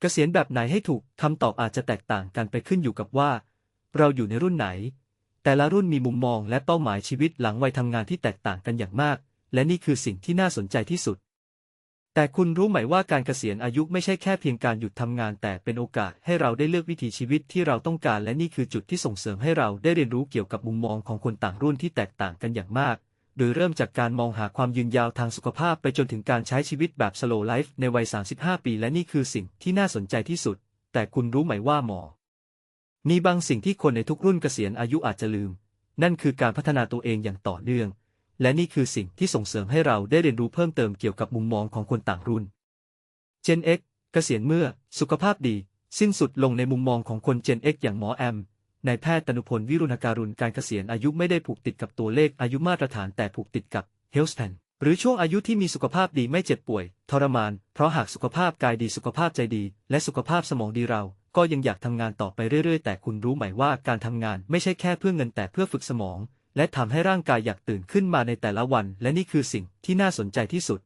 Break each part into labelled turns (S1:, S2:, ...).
S1: เกษียณแบบไหนให้ถูกคำตอบอาจจะแตกต่างกันไปขึ้นอยู่กับว่า เราอยู่ในรุ่นไหน แต่ละรุ่นมีมุมมองและเป้าหมายชีวิตหลังวัยทำงานที่แตกต่างกันอย่างมาก และนี่คือสิ่งที่น่าสนใจที่สุด แต่คุณรู้ไหมว่าการเกษียณอายุไม่ใช่แค่เพียงการหยุดทำงาน แต่เป็นโอกาสให้เราได้เลือกวิถีชีวิตที่เราต้องการ และนี่คือจุดที่ส่งเสริมให้เราได้เรียนรู้เกี่ยวกับมุมมองของคนต่างรุ่นที่แตกต่างกันอย่างมาก โดยเริ่มจากการมองหาความยืนยาวทางสุขภาพไปจนถึงการใช้ชีวิตแบบ slow life ในวัย 35 ปี และนี่คือสิ่งที่น่าสนใจที่สุด แต่คุณรู้ไหมว่าหมอ มีบางสิ่งที่คนในทุกรุ่นเกษียณอายุอาจจะลืม นั่นคือการพัฒนาตัวเองอย่างต่อเนื่อง และนี่คือสิ่งที่ส่งเสริมให้เราได้เรียนรู้เพิ่มเติมเกี่ยวกับมุมมองของคนต่างรุ่น Gen X เกษียณเมื่อ สุขภาพดี สิ้นสุดลงในมุมมองของคน Gen X อย่างหมอแอม นายแพทย์ตนุพลวิรุณการุณการเกษียณอายุไม่ได้ผูกติดกับตัวเลขอายุมาตรฐานแต่ผูกติดกับ Health Span หรือช่วงอายุที่มีสุขภาพดีไม่เจ็บป่วย ทรมาน เพราะหากสุขภาพกายดีสุขภาพใจดี และสุขภาพสมองดีเรา ก็ยังอยากทำงานต่อไปเรื่อยๆ แต่คุณรู้ไหมว่าการทำงานไม่ใช่แค่เพื่อเงินแต่เพื่อฝึกสมอง และทำให้ร่างกายอยากตื่นขึ้นมาในแต่ละวัน และนี่คือสิ่งที่น่าสนใจที่สุด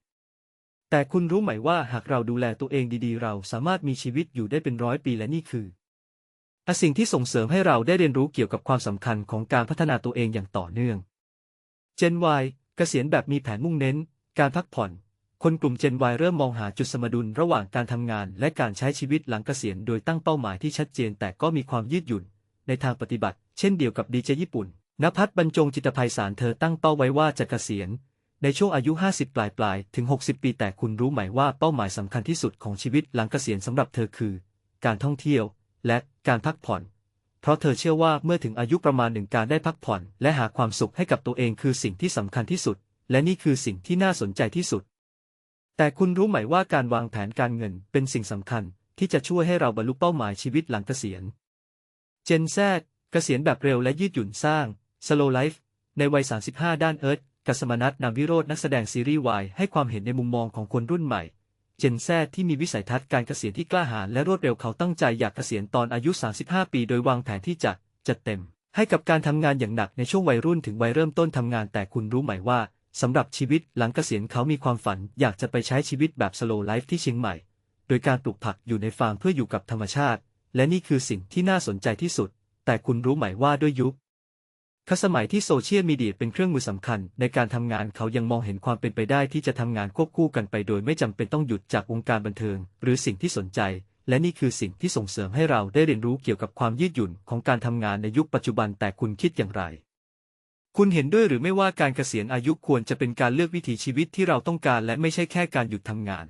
S1: แต่คุณรู้ไหมว่าหากเราดูแลตัวเองดีๆ เราสามารถมีชีวิตอยู่ได้เป็นร้อยปีและนี่คือ อะสิ่งที่ส่งเสริมให้เราได้เรียนรู้เกี่ยวกับความสำคัญของการพัฒนาตัวเองอย่างต่อเนื่อง Gen Y เกษียณแบบมีแผนมุ่งเน้น การพักผ่อน คนกลุ่ม Gen Y เริ่มมองหาจุดสมดุลระหว่างการทำงาน และการใช้ชีวิตหลังเกษียณโดยตั้งเป้าหมายที่ชัดเจน แต่ก็มีความยืดหยุ่น ในทางปฏิบัติ เช่นเดียวกับดีเจญี่ปุ่นนภัสบรรจงจิตภัยสารเธอตั้งเป้าไว้ว่าจะเกษียณ ในช่วงอายุ 50 ปลายปลายๆถึง 60 ปีแต่คุณรู้ไหมว่าเป้าหมายสำคัญที่สุดของชีวิตหลังเกษียณสำหรับเธอคือ การท่องเที่ยว และการพักผ่อน เพราะเธอเชื่อว่าเมื่อถึงอายุประมาณหนึ่งการได้พักผ่อน และหาความสุขให้กับตัวเองคือสิ่งที่สำคัญที่สุด และนี่คือสิ่งที่น่าสนใจที่สุด แต่คุณรู้ไหมว่าการวางแผนการเงินเป็นสิ่งสำคัญที่จะช่วยให้เราบรรลุเป้าหมายชีวิตหลังเกษียณ เจนแซดเกษียณแบบเร็วและยืดหยุ่นสร้าง Slow Life ในวัย 35 ด้านเอิร์ธกัสมนัทนามวิโรจน์นักแสดงซีรีส์วายให้ความเห็นในมุมมองของคนรุ่นใหม่ เจนแซดที่มีวิสัยทัศน์การเกษียณที่กล้าหาญและรวดเร็วเขาตั้งใจอยากเกษียณตอนอายุ 35 ปี โดยวางแผนที่จะจัดเต็ม ให้กับการทำงานอย่างหนักในช่วงวัยรุ่นถึงวัยเริ่มต้นทำงานแต่คุณรู้ไหมว่าสำหรับชีวิตหลังเกษียณเขามีความฝันอยากจะไปใช้ชีวิตแบบ slow life ที่เชียงใหม่ โดยการปลูกผักอยู่ในฟาร์มเพื่ออยู่กับธรรมชาติ และนี่คือสิ่งที่น่าสนใจที่สุด แต่คุณรู้ไหมว่าด้วยยุค คสมัยที่โซเชียลมีเดียเป็นเครื่องมือสำคัญ ในการทำงานเขายังมองเห็นความเป็นไปได้ที่จะทำงานควบคู่กันไปโดยไม่จำเป็นต้องหยุดจากวงการบันเทิง หรือสิ่งที่สนใจ และนี่คือสิ่งที่ส่งเสริมให้เราได้เรียนรู้เกี่ยวกับความยืดหยุ่นของการทำงานในยุคปัจจุบันแต่คุณคิดอย่างไรคุณเห็นด้วยหรือไม่ว่าการเกษียณอายุควรจะเป็นการเลือกวิถีชีวิตที่เราต้องการและไม่ใช่แค่การหยุดทำงาน